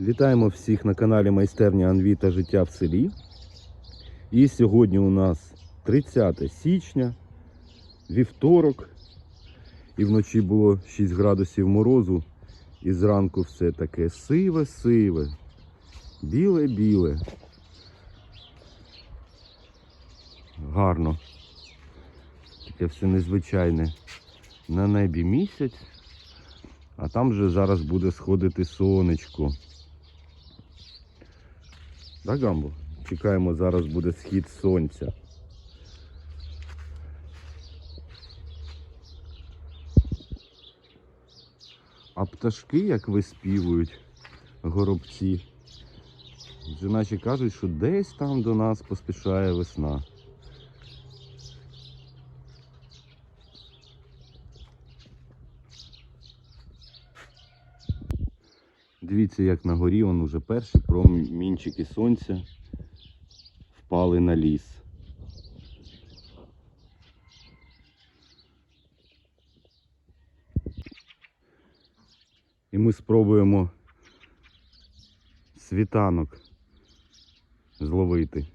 Вітаємо всіх на каналі Майстерня Анві та життя в селі. І сьогодні у нас 30 січня, вівторок. І вночі було 6 градусів морозу. І зранку все таке сиве-сиве, біле-біле. Гарно. Таке все незвичайне. На небі місяць. А там же зараз буде сходити сонечко. Так, Гамбо? Чекаємо, зараз буде схід сонця. А пташки, як виспівують горобці, вже наче кажуть, що десь там до нас поспішає весна. Дивіться, як на горі он уже перші промінчики сонця впали на ліс. І ми спробуємо світанок зловити.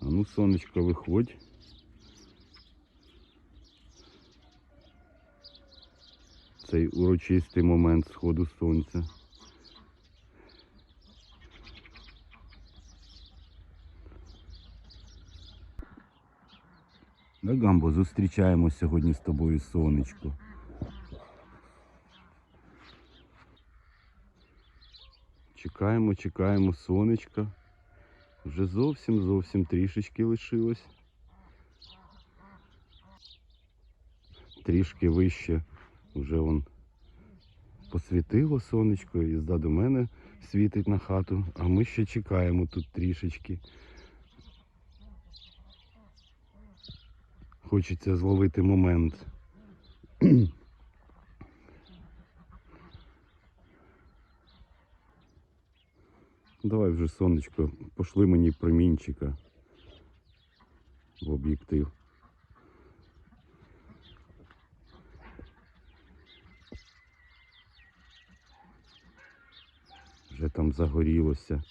А ну, сонечко, виходь. Цей урочистий момент сходу сонця. Да, Гамбо, зустрічаємо сьогодні з тобою сонечко. Чекаємо, чекаємо сонечка. Вже зовсім зовсім трішечки лишилось. Трішки вище вже вон посвітило сонечко і ззаду мене світить на хату, а ми ще чекаємо тут трішечки. Хочеться зловити момент. Давай вже сонечко, пошли мені промінчика в об'єктив. Вже там загорілося.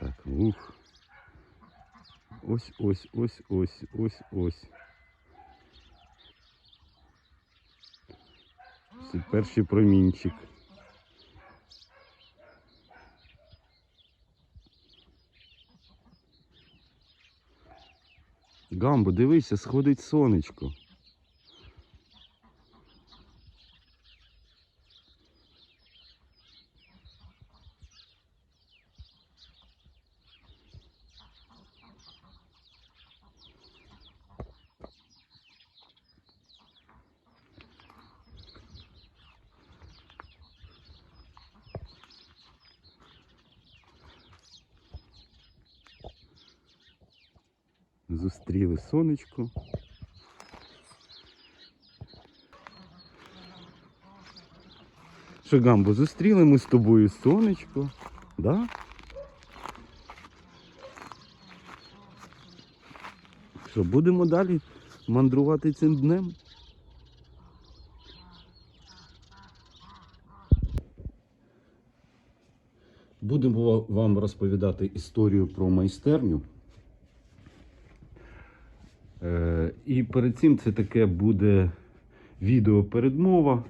Так, ух. Ось, Це перший промінчик. Гамбо, дивися, сходить сонечко. Зустріли сонечко. Що, Гамбо, зустріли ми з тобою сонечко, да? Що, будемо далі мандрувати цим днем? Будемо вам розповідати історію про майстерню. Е, І перед цим це таке буде відеопередмова.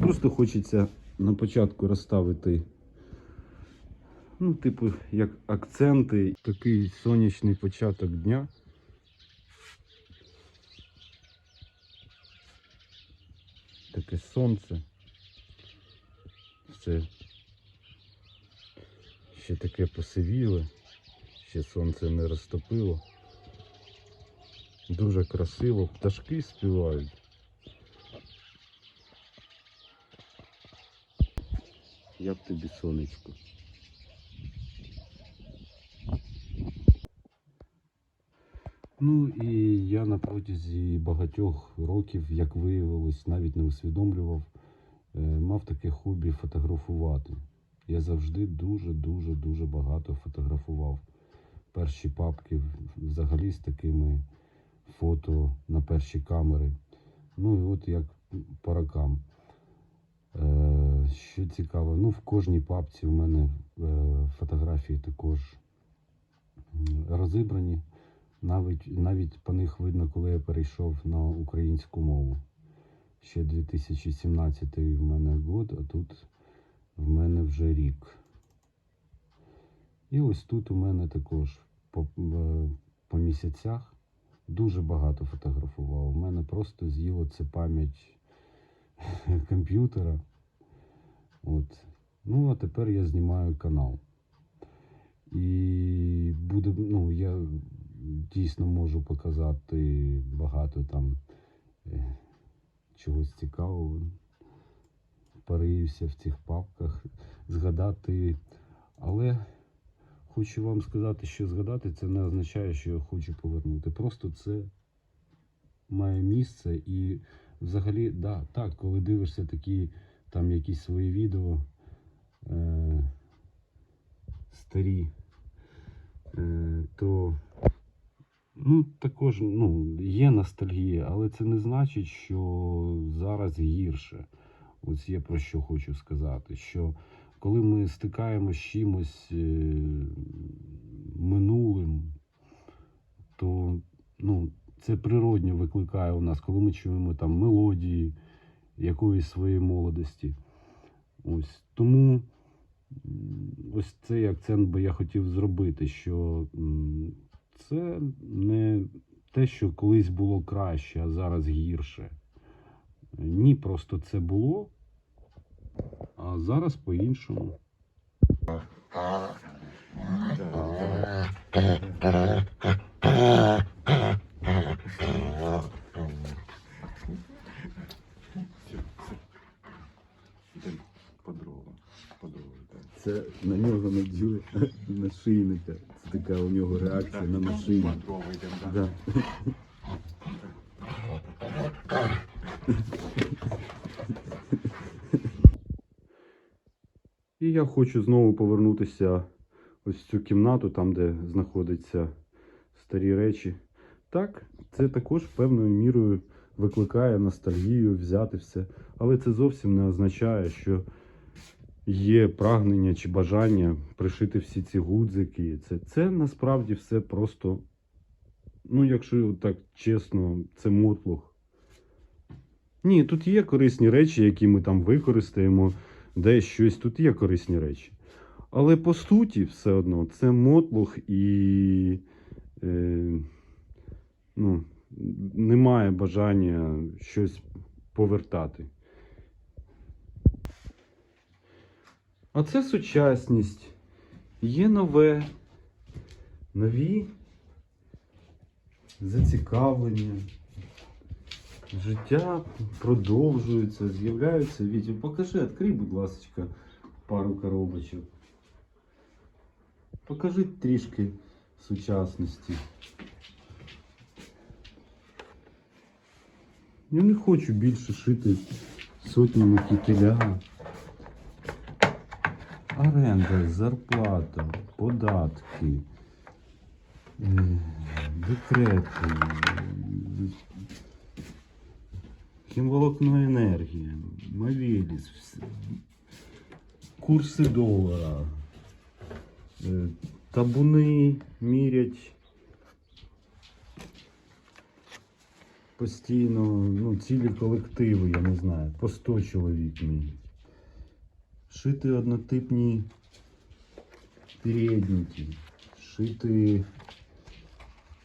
Просто хочеться на початку розставити, ну, типу, як акценти, такий сонячний початок дня. Таке сонце. Все ще таке посивіле, ще сонце не розтопило. Дуже красиво, пташки співають. Як тобі сонечко? Ну і я на протязі багатьох років, як виявилось, навіть не усвідомлював, е, мав таке хобі фотографувати. Я завжди дуже-дуже дуже багато фотографував. Перші папки взагалі з такими фото на перші камери. Ну і от як по рокам. Е, що цікаво, ну в кожній папці у мене е, фотографії також розібрані. Навіть, навіть по них видно, коли я перейшов на українську мову. Ще 2017 в мене год, а тут в мене вже рік. І ось тут у мене також по, е, по місяцях дуже багато фотографував. У мене просто з'їло це пам'ять комп'ютера. От. Ну, а тепер я знімаю канал. І буде, ну, я дійсно можу показати багато там е, чогось цікавого. Порився в цих папках, згадати. Але хочу вам сказати, що згадати це не означає, що я хочу повернути. Просто це має місце і взагалі, да, так, коли дивишся такі там якісь свої відео е, старі, е, то ну, також ну, є ностальгія, але це не значить, що зараз гірше. Ось я про що хочу сказати, що коли ми стикаємося з чимось е, минулим, то ну, це природньо викликає у нас, коли ми чуємо там мелодії якоїсь своєї молодості. Ось тому ось цей акцент би я хотів зробити, що це не те, що колись було краще, а зараз гірше. Ні, просто це було, а зараз по-іншому. Це на нього наділи нашийника. Це така у нього реакція на нашийник. По дрова так. Да. Хочу знову повернутися ось в цю кімнату, там, де знаходяться старі речі. Так, це також певною мірою викликає ностальгію, взяти все. Але це зовсім не означає, що є прагнення чи бажання пришити всі ці гудзики. Це, це насправді все просто, ну, якщо так чесно, це мотлух. Ні, тут є корисні речі, які ми там використаємо, десь щось, тут є корисні речі. Але по суті, все одно, це мотлух і е, ну, немає бажання щось повертати. А це сучасність. Є нове, нові зацікавлення. Життя продовжується, з'являються відео. Покажи, відкрий, будь ласка, пару коробочок. Покажи трішки сучасності. Я не хочу більше шити сотнями кітеля. Оренда, зарплата, податки, е, декрети, е, хімволокно енергія, Мавіліс, курси долара, е, табуни мірять постійно, ну, цілі колективи, я не знаю, по 100 чоловік мірять. Шити однотипні передники, шити.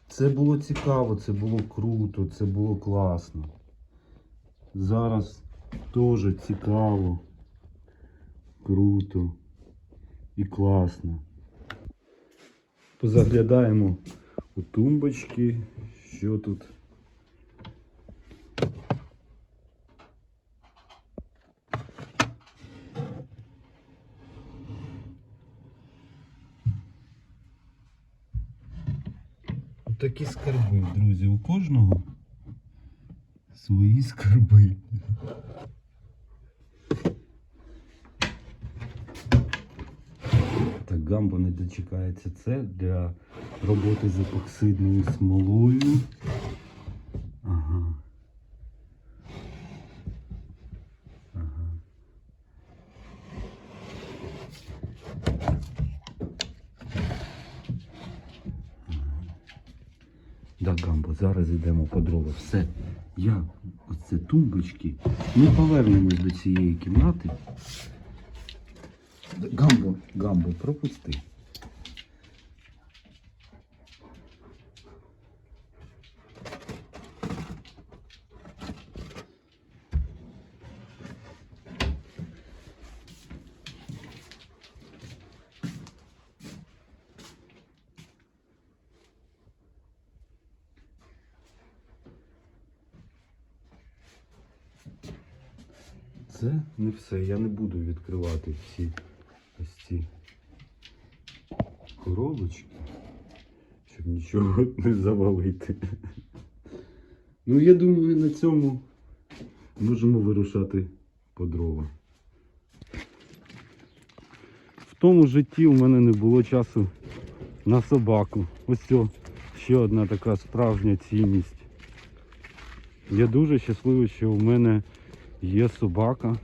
Це було цікаво, це було круто, це було класно. Зараз теж цікаво, круто і класно. Позаглядаємо у тумбочки, що тут. Такі скарби, друзі, у кожного свої скарби. Так, гамбо не дочекається це для роботи з епоксидною смолою. Ага. Ага. Да, Гамбо, зараз йдемо по. Все. Я оце тумбочки. Ми повернемось до цієї кімнати. Гамбо, Гамбо, пропусти. Це не все. Я не буду відкривати всі ось ці коробочки, щоб нічого не завалити. Ну, я думаю, на цьому можемо вирушати по дрова. В тому житті у мене не було часу на собаку. Ось це ще одна така справжня цінність. Я дуже щасливий, що в мене є собака.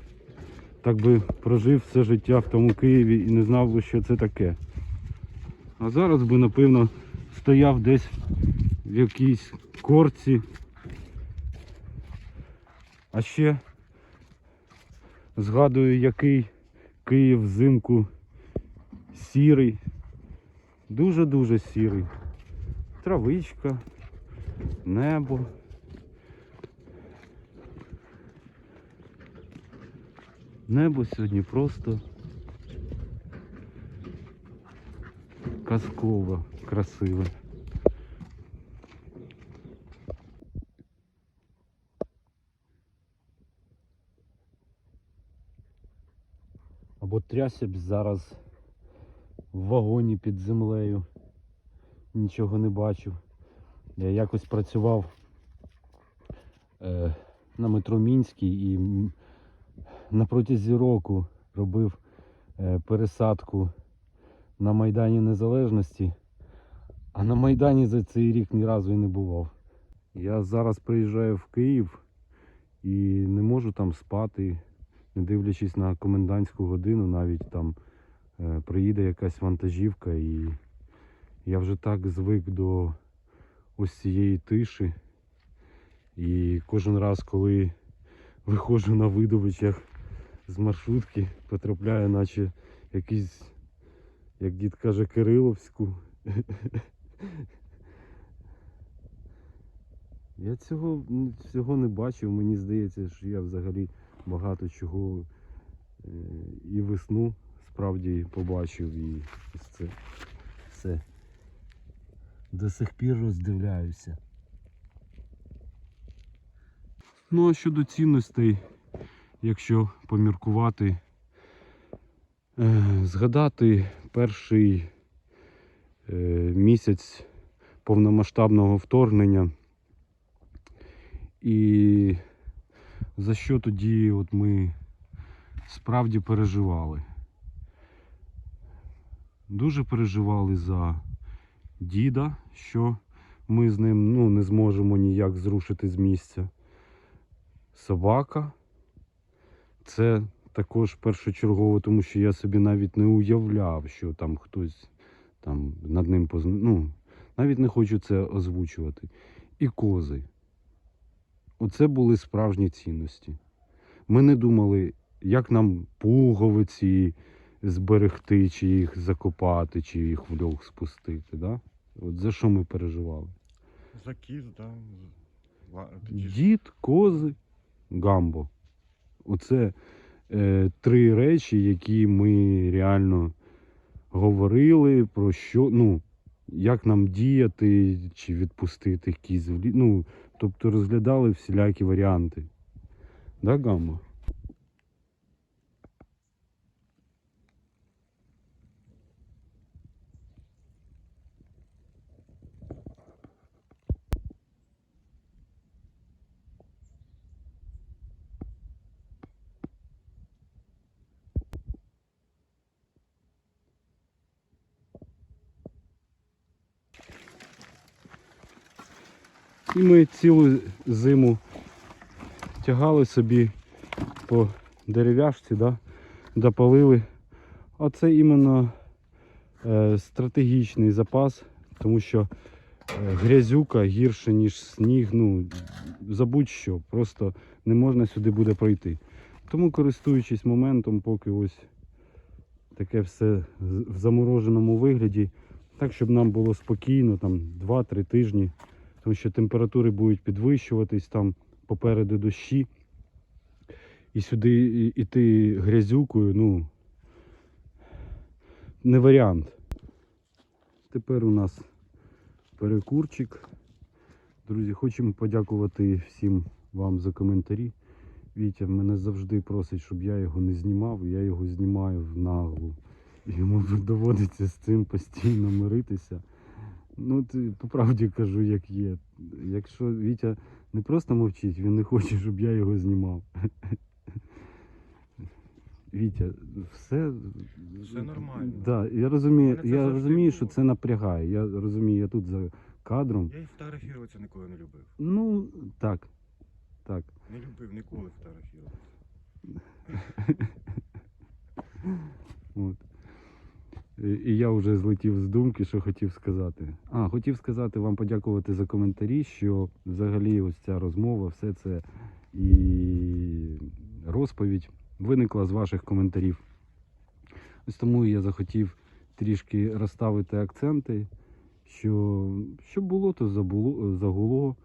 Так би прожив все життя в тому Києві і не знав би, що це таке. А зараз би, напевно, стояв десь в якійсь корці. А ще згадую, який Київ взимку сірий. Дуже-дуже сірий. Травичка, небо. Небо сьогодні просто казково, красиве. Або трясся б зараз в вагоні під землею. Нічого не бачив. Я якось працював е, на метро Мінській і на протязі року робив е, пересадку на Майдані Незалежності, а на Майдані за цей рік ні разу і не бував. Я зараз приїжджаю в Київ і не можу там спати, не дивлячись на комендантську годину, навіть там е, приїде якась вантажівка, і я вже так звик до ось цієї тиші. І кожен раз, коли виходжу на видовичах з маршрутки, потрапляю, наче якийсь, як дід каже, Кириловську. Я цього, м, цього не бачив. Мені здається, що я взагалі багато чого е, і весну справді побачив і ось це все. До сих пір роздивляюся. Ну а щодо цінностей, якщо поміркувати, е, згадати перший е, місяць повномасштабного вторгнення. І за що тоді от ми справді переживали? Дуже переживали за діда, що ми з ним ну, не зможемо ніяк зрушити з місця. Собака. Це також першочергово, тому що я собі навіть не уявляв, що там хтось там над ним позна... Ну, навіть не хочу це озвучувати. І кози. Оце були справжні цінності. Ми не думали, як нам пуговиці зберегти, чи їх закопати, чи їх в льох спустити. Да? От за що ми переживали? Закіз, да. такі Дід, кози, гамбо. Оце е, три речі, які ми реально говорили про що, ну, як нам діяти, чи відпустити якісь Ну, тобто розглядали всілякі варіанти. Да, гамбо? І ми цілу зиму тягали собі по дерев'яшці, да, допалили. А це іменно е, стратегічний запас, тому що грязюка гірше, ніж сніг. Ну, забудь що, просто не можна сюди буде пройти. Тому, користуючись моментом, поки ось таке все в замороженому вигляді, так, щоб нам було спокійно, там 2-3 тижні, тому що температури будуть підвищуватись, там попереду дощі. І сюди іти грязюкою, ну, не варіант. Тепер у нас перекурчик. Друзі, хочемо подякувати всім вам за коментарі. Вітя мене завжди просить, щоб я його не знімав, я його знімаю в наглу. Йому доводиться з цим постійно миритися. Ну, ти, по правді кажу, як є. Якщо Вітя не просто мовчить, він не хоче, щоб я його знімав. Вітя, все. Все нормально. Да, я розумію, це я розумію, що це напрягає. Я розумію, я тут за кадром. Я і фотографуватися ніколи не любив. Ну, так. Так. Не любив ніколи фотографуватися. От. І, і я вже злетів з думки, що хотів сказати. А, хотів сказати вам подякувати за коментарі, що взагалі ось ця розмова, все це і розповідь виникла з ваших коментарів. Ось тому я захотів трішки розставити акценти, що, що було, то забуло, загуло.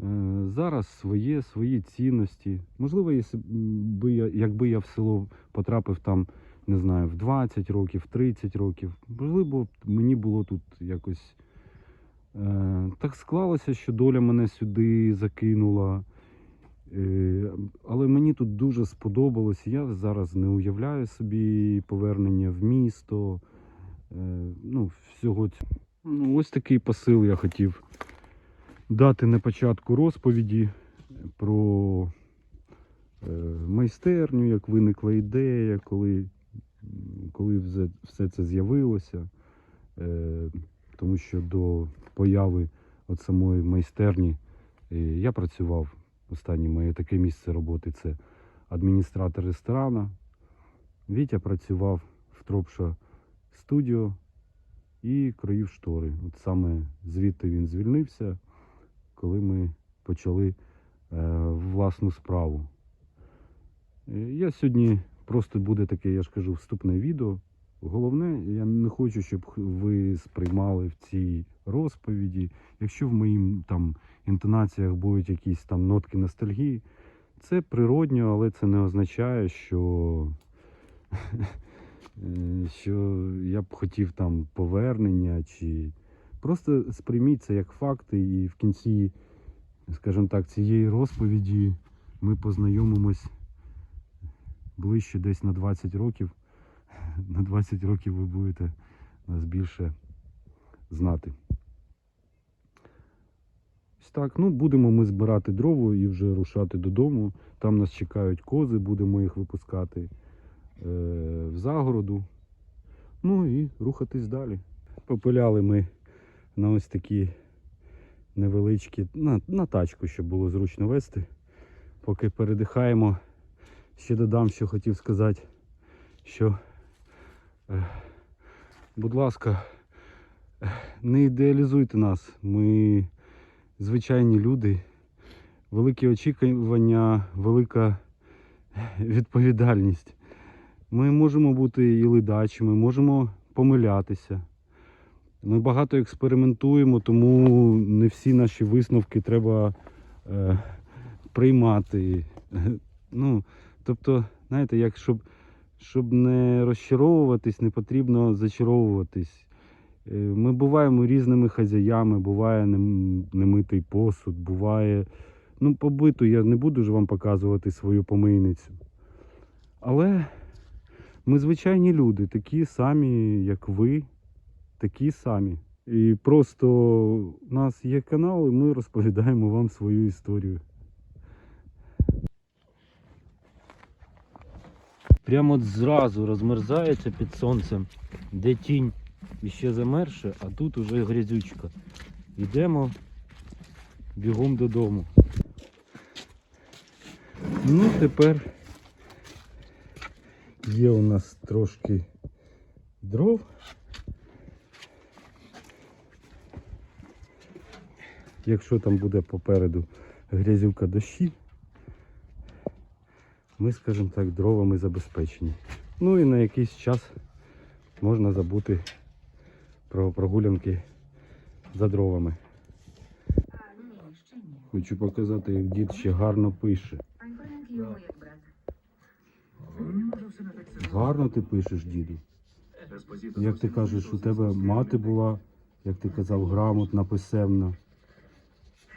Е, Зараз своє, свої цінності. Можливо, якщо би я, якби я в село потрапив там, не знаю, в 20 років, в 30 років, можливо, мені було тут якось е, так склалося, що доля мене сюди закинула. Е, але мені тут дуже сподобалось. Я зараз не уявляю собі повернення в місто. Е, ну, всього цього. Ну, ось такий посил я хотів дати на початку розповіді про е, майстерню, як виникла ідея, коли, коли все, це з'явилося. Е, тому що до появи от самої майстерні е, я працював. Останнє моє таке місце роботи це адміністратор ресторана. Вітя працював в Тропша студіо і кроїв штори. От саме звідти він звільнився, коли ми почали е, власну справу. Я сьогодні просто буде таке, я ж кажу, вступне відео. Головне, я не хочу, щоб ви сприймали в цій розповіді. Якщо в моїм там інтонаціях будуть якісь там нотки ностальгії, це природньо, але це не означає, що, що я б хотів там повернення чи. Просто сприйміть це як факти, і в кінці, скажімо так, цієї розповіді ми познайомимось ближче десь на 20 років. На 20 років ви будете нас більше знати. Ось так, ну будемо ми збирати дрова і вже рушати додому. Там нас чекають кози, будемо їх випускати е, в загороду. Ну і рухатись далі. Попиляли ми на ось такі невеличкі, на, на тачку, щоб було зручно вести. Поки передихаємо, ще додам, що хотів сказати, що, е, будь ласка, е, не ідеалізуйте нас. Ми звичайні люди, великі очікування, велика відповідальність. Ми можемо бути і ледачими, можемо помилятися. Ми багато експериментуємо, тому не всі наші висновки треба е, приймати. Ну, тобто, знаєте, як щоб, щоб не розчаровуватись, не потрібно зачаровуватись. Е, Ми буваємо різними хазяями, буває немитий посуд, буває. Ну, побиту я не буду ж вам показувати свою помийницю. Але ми звичайні люди, такі самі, як ви, такі самі. І просто у нас є канал, і ми розповідаємо вам свою історію. Прямо от зразу розмерзається під сонцем, де тінь іще замерше, а тут уже грязючка. Йдемо бігом додому. Ну, тепер є у нас трошки дров. якщо там буде попереду грязюка дощі, ми, скажімо так, дровами забезпечені. Ну і на якийсь час можна забути про прогулянки за дровами. Хочу показати, як дід ще гарно пише. Гарно ти пишеш, діду. Як ти кажеш, у тебе мати була, як ти казав, грамотна, писемна.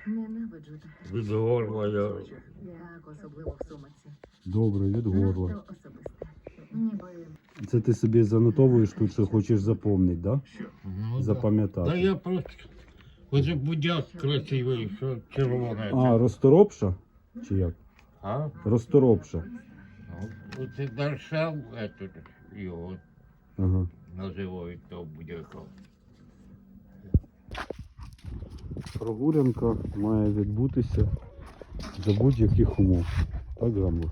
Ненавиджу таке. Від горла я Так, особливо в сумиці. Добре, від горла. Надто особисте. Ніби Це ти собі занотовуєш тут, що хочеш запомнити, да? ну. Запам'ятати. Та я просто оце будяк красивий, що червоне. А, розторопша? Чи як? а? Розторопша. Ну, Оце даршав, його Ага. називають того будяка. Прогулянка має відбутися за будь-яких умов. Так, Гамбо?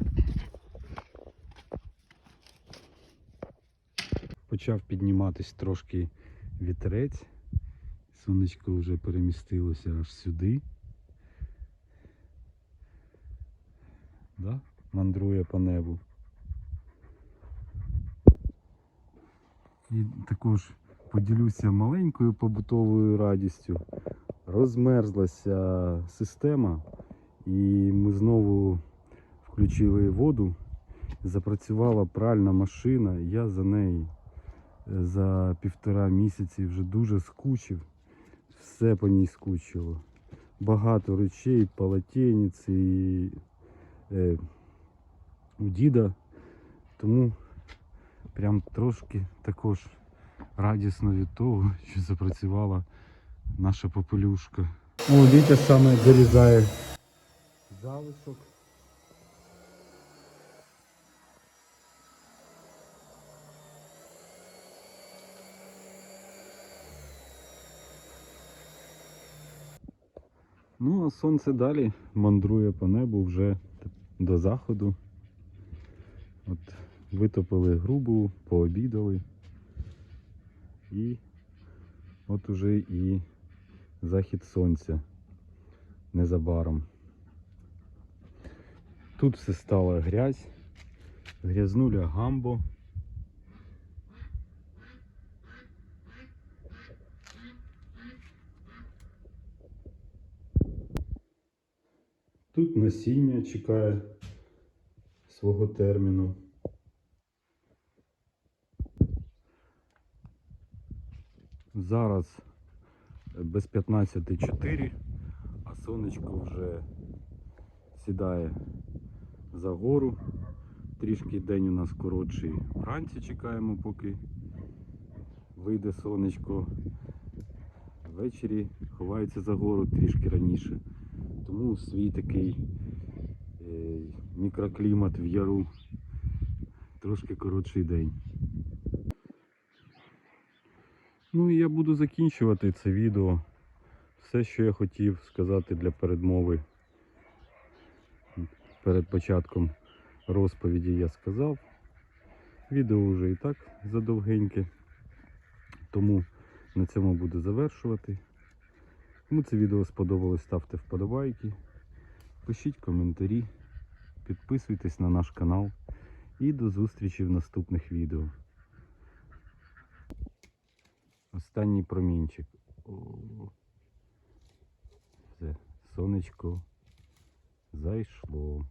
Почав підніматись трошки вітерець. Сонечко вже перемістилося аж сюди. Да? Мандрує по небу. І також поділюся маленькою побутовою радістю розмерзлася система, і ми знову включили воду. Запрацювала пральна машина. Я за неї е, за півтора місяці вже дуже скучив. Все по ній скучило. Багато речей, полотенець і е, у діда. Тому прям трошки також радісно від того, що запрацювала наша попелюшка. О, Вітя саме зарізає залишок. Ну, а сонце далі мандрує по небу вже до заходу. От витопили грубу, пообідали. І от уже і захід сонця незабаром. Тут все стало грязь, грязнуля гамбо. Тут насіння чекає свого терміну. Зараз без 15.4, а сонечко вже сідає за гору. Трішки день у нас коротший. Вранці чекаємо, поки вийде сонечко. Ввечері ховається за гору трішки раніше. Тому свій такий е, мікроклімат в яру. Трошки коротший день. Ну і я буду закінчувати це відео. Все, що я хотів сказати для передмови перед початком розповіді я сказав. Відео вже і так задовгеньке. Тому на цьому буду завершувати. Кому це відео сподобалось, ставте вподобайки, пишіть коментарі, підписуйтесь на наш канал і до зустрічі в наступних відео. Останній промінчик. Все, сонечко зайшло.